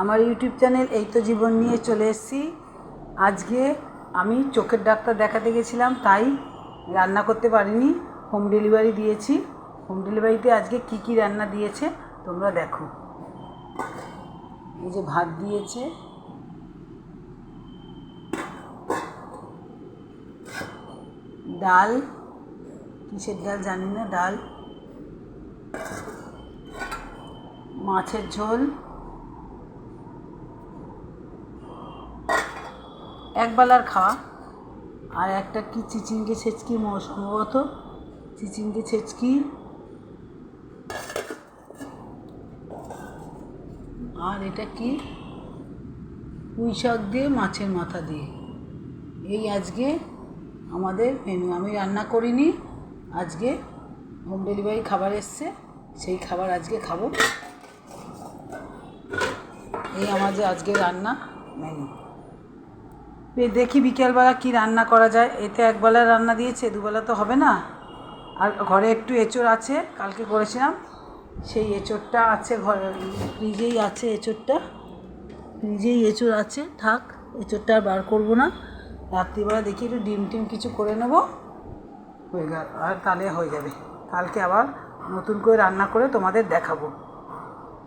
আমার YouTube channel এই তো জীবন নিয়ে চলে এসেছি। আজকে আমি চোখের ডাক্তার দেখাতে গেছিলাম, তাই রান্না করতে পারিনি হোম ডেলিভারি দিয়েছি। হোম ডেলিভারিতে আজকে কি কি রান্না দিয়েছে তোমরা দেখো। এই যে ভাত দিয়েছে। ডাল, কিসের ডাল জানি না, ডাল। মাছের ঝোল। একবেলার খাওয়া আর একটা কি চিচিঙ্গে ছেচকি সম্ভবত চিচিঙ্গে ছেচকি। আর এটা কি? পুঁই শাক দিয়ে, মাছের মাথা দিয়ে। এই আজকে আমাদের মেনু আমি রান্না করিনি, আজকে হোম ডেলিভারি খাবার এসছে, সেই খাবার আজকে খাব। এই আমাদের আজকে রান্না মেনু দেখি বিকেলবেলা কি রান্না করা যায়। এতে একবেলা রান্না দিয়েছে, দুবেলা তো হবে না। আর ঘরে একটু এঁচড় আছে, কালকে করেছিলাম। সেই এঁচড়টা আছে ঘরে, ফ্রিজেই আছে এঁচড়টা। ফ্রিজেই এঁচড় আছে, থাক, এঁচড়টা আর বার করব না। রাত্রিবেলা দেখি একটু ডিম টিম কিছু করে নেব। হয়ে গেল, আর তাহলে হয়ে যাবে। কালকে আবার নতুন করে রান্না করে তোমাদের দেখাবো।